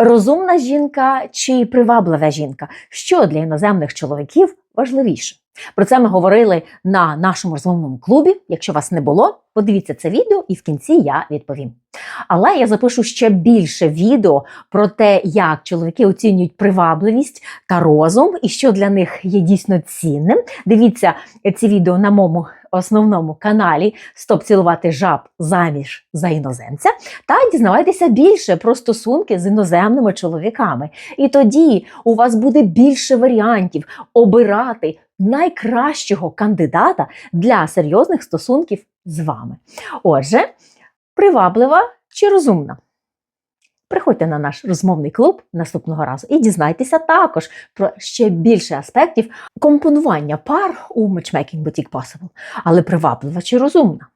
Розумна жінка чи приваблива жінка? Що для іноземних чоловіків важливіше? Про це ми говорили на нашому розмовному клубі. Якщо вас не було, подивіться це відео і в кінці я відповім. Але я запишу ще більше відео про те, як чоловіки оцінюють привабливість та розум, і що для них є дійсно цінним. Дивіться ці відео на моєму основному каналі Стоп цілувати жаб заміж за іноземця та дізнавайтеся більше про стосунки з іноземними чоловіками. І тоді у вас буде більше варіантів обирати найкращого кандидата для серйозних стосунків з вами. Отже, приваблива чи розумна? Приходьте на наш розмовний клуб наступного разу і дізнайтеся також про ще більше аспектів компонування пар у Matchmaking Boutique Possible, але приваблива чи розумна.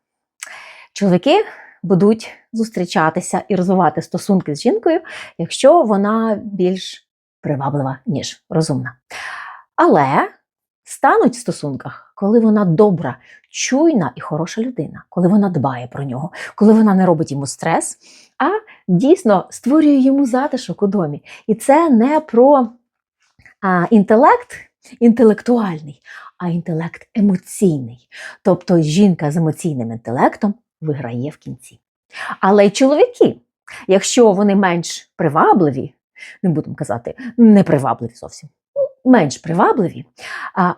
Чоловіки будуть зустрічатися і розвивати стосунки з жінкою, якщо вона більш приваблива, ніж розумна. Але стануть в стосунках, коли вона добра, чуйна і хороша людина, коли вона дбає про нього, коли вона не робить йому стрес, а дійсно створює йому затишок у домі. І це не про а, інтелект інтелектуальний, а інтелект емоційний. Тобто жінка з емоційним інтелектом виграє в кінці. Але й чоловіки, якщо вони менш привабливі, не будемо казати, не привабливі зовсім, ну, менш привабливі,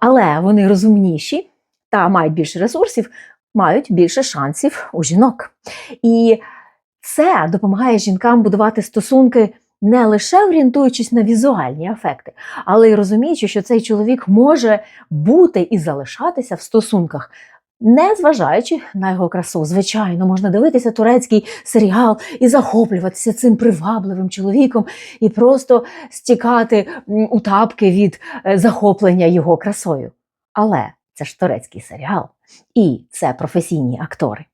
але вони розумніші та мають більше ресурсів, мають більше шансів у жінок. І це допомагає жінкам будувати стосунки не лише орієнтуючись на візуальні ефекти, але й розуміючи, що цей чоловік може бути і залишатися в стосунках. Не зважаючи на його красу, звичайно, можна дивитися турецький серіал і захоплюватися цим привабливим чоловіком, і просто стікати у тапки від е, захоплення його красою. Але це ж турецький серіал, і це професійні актори.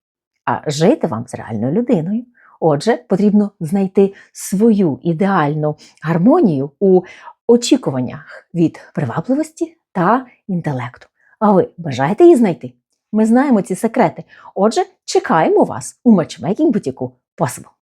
А жити вам з реальною людиною. Отже, потрібно знайти свою ідеальну гармонію у очікуваннях від привабливості та інтелекту. А ви бажаєте її знайти? Ми знаємо ці секрети. Отже, чекаємо вас у матчмейкінг бутіку Possible.